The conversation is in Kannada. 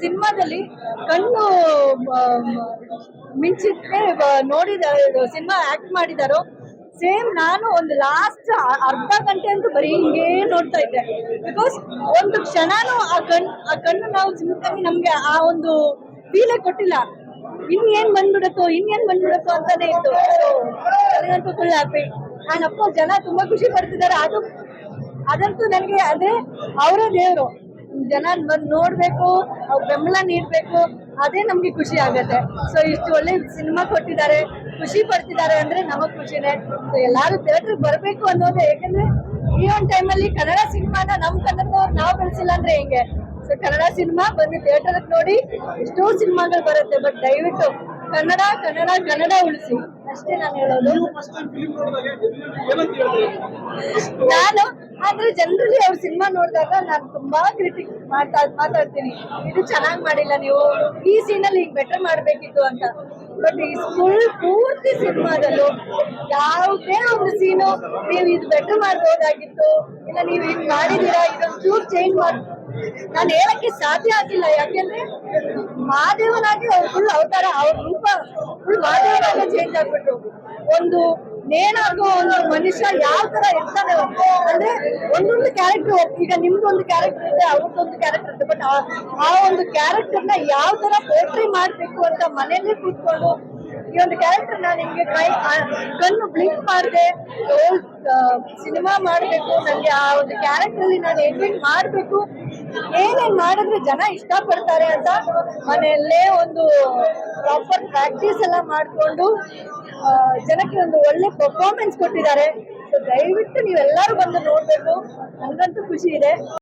ಸಿನಿಮಾದಲ್ಲಿ ಕಣ್ಣು ಮಿಂಚಿದ್ರೆ ನೋಡಿದ ಸಿನಿಮಾ ಆಕ್ಟ್ ಮಾಡಿದಾರೋ, ಸೇಮ್ ನಾನು ಒಂದು ಲಾಸ್ಟ್ ಅರ್ಧ ಗಂಟೆ ಅಂತೂ ಬರೀ ಹಿಂಗೆ ನೋಡ್ತಾ ಇದ್ದೆ. ಬಿಕಾಸ್ ಒಂದು ಕ್ಷಣನೂ ಆ ಕಣ್, ಆ ಕಣ್ಣು ನಾವು ಸಿಂಪಲ್ ನಮ್ಗೆ ಆ ಒಂದು ಫೀಲೇ ಕೊಟ್ಟಿಲ್ಲ. ಇನ್ನೇನ್ ಬಂದ್ಬಿಡತ್ತೋ ಇನ್ನೇನ್ ಬಂದ್ಬಿಡತ್ತೋ ಅಂತಾನೆ ಇತ್ತು. ನನಗಂತೂ ಫುಲ್ ಹ್ಯಾಪಿ ನಾನು ಅಪ್ಪ ಜನ ತುಂಬಾ ಖುಷಿ ಪಡ್ತಿದ್ದಾರೆ. ಅದು, ಅದಂತೂ ನನಗೆ ಅದೇ ಅವರೇ ದೇವರು. ಜನ ಬಂದು ನೋಡ್ಬೇಕು ಅವ್ರ ಬೆಂಬಲ ನೀಡ್ಬೇಕು ಅದೇ ನಮ್ಗೆ ಖುಷಿ ಆಗತ್ತೆ. ಸೊ ಇಷ್ಟು ಒಳ್ಳೆ ಸಿನಿಮಾ ಕೊಟ್ಟಿದ್ದಾರೆ ಖುಷಿ ಪಡ್ತಿದ್ದಾರೆ ಅಂದ್ರೆ ನಮಗ್ ಖುಷಿನೇ. ಸೊ ಎಲ್ಲಾರು ಥಿಯೇಟರ್ ಬರಬೇಕು ಅನ್ನೋದೇ ಯಾಕಂದ್ರೆ ಈ ಒಂದು ಟೈಮಲ್ಲಿ ಕನ್ನಡ ಸಿನಿಮಾನ ನಮ್ ಕನ್ನಡದವ್ರು ನಾವು ಬೆಳೆಸಿಲ್ಲ ಅಂದ್ರೆ ಹೆಂಗೆ? ಸೊ ಕನ್ನಡ ಸಿನಿಮಾ ಬಂದು ಥಿಯೇಟರ್ ನೋಡಿ ಎಷ್ಟೋ ಸಿನಿಮಾಗಳು ಬರುತ್ತೆ ಬಟ್ ದಯವಿಟ್ಟು ಕನ್ನಡ ಕನ್ನಡ ಕನ್ನಡ ಉಳಿಸಿ. ಅಷ್ಟೇ ನಾನು ಹೇಳೋದು. ನಾನು ಆದ್ರೆ ಜನರಲ್ಲಿ ಅವ್ರ ಸಿನಿಮಾ ನೋಡಿದಾಗ ನಾನು ತುಂಬಾ ಕ್ರಿಟಿಕ್ ಮಾಡ್ತಾ, ಮಾತಾಡ್ತೀನಿ. ಇದು ಚೆನ್ನಾಗಿ ಮಾಡಿಲ್ಲ ನೀವು. ಈ ಸೀನಲ್ಲಿ ಹಿಂಗ್ ಬೆಟರ್ ಮಾಡ್ಬೇಕಿತ್ತು ಅಂತ. ಬಟ್ ಈ ಫುಲ್ ಪೂರ್ತಿ ಸಿನಿಮಾದಲ್ಲೂ ಯಾವುದೇ ಒಂದು ಸೀನು ನೀವು ಇದು ಬೆಟರ್ ಮಾಡ್ಬೋದಾಗಿತ್ತು, ಇಲ್ಲ ನೀವು ಹಿಂಗ್ ಮಾಡಿದೀರಾ ಇದೊಂದು ಚೂರ್ ಚೇಂಜ್ ಮಾಡ್, ನಾನು ಹೇಳಕ್ಕೆ ಸಾಧ್ಯ ಆಗಿಲ್ಲ. ಯಾಕೆಂದ್ರೆ ಮಾದೇವನಾಗಿ ಅವ್ರು ಫುಲ್ ಅವತಾರ, ಅವ್ರ ರೂಪ ಫುಲ್ ಮಾದೇವನಾಗೆ ಚೇಂಜ್ ಆಗ್ಬಿಟ್ರು. ಒಂದು ನೇಣಾಗೋ ಒಂದು ಮನುಷ್ಯ ಯಾವ ತರ ಇರ್ತಾನೆ ಅಂದ್ರೆ ಒಂದೊಂದು ಕ್ಯಾರೆಕ್ಟರ್ ಈಗ ನಿಮ್ದು ಒಂದು ಕ್ಯಾರೆಕ್ಟರ್ ಇದೆ ಅವ್ರದ್ದೊಂದು ಕ್ಯಾರೆಕ್ಟರ್ ಇದೆ ಬಟ್ ಆ ಒಂದು ಕ್ಯಾರೆಕ್ಟರ್ನ ಯಾವ ತರ ಪೋಟ್ರಿ ಮಾಡ್ಬೇಕು ಅಂತ ಮನೇಲಿ ಕೂತ್ಕೊಂಡು ಈ ಒಂದು ಕ್ಯಾರೆಕ್ಟರ್ ನಾನು ನಿಮ್ಗೆ ಕೈ ಕಣ್ಣು ಬ್ಲಿಂಕ್ ಮಾಡಿದೆ ಸಿನಿಮಾ ಮಾಡಬೇಕು ನನಗೆ ಆ ಒಂದು ಕ್ಯಾರೆಕ್ಟರ್ ಅಲ್ಲಿ ನಾನು ಏನೇನ್ ಮಾಡಬೇಕು. ಏನೇನ್ ಮಾಡಿದ್ರೆ ಜನ ಇಷ್ಟಪಡ್ತಾರೆ ಅಂತ ಮನೆಯಲ್ಲೇ ಒಂದು ಪ್ರಾಪರ್ ಪ್ರಾಕ್ಟೀಸ್ ಎಲ್ಲ ಮಾಡಿಕೊಂಡು ಜನಕ್ಕೆ ಒಂದು ಒಳ್ಳೆ ಪರ್ಫಾರ್ಮೆನ್ಸ್ ಕೊಟ್ಟಿದ್ದಾರೆ. ದಯವಿಟ್ಟು ನೀವೆಲ್ಲರೂ ಬಂದು ನೋಡ್ಬೇಕು. ನನಗಂತೂ ಖುಷಿ ಇದೆ.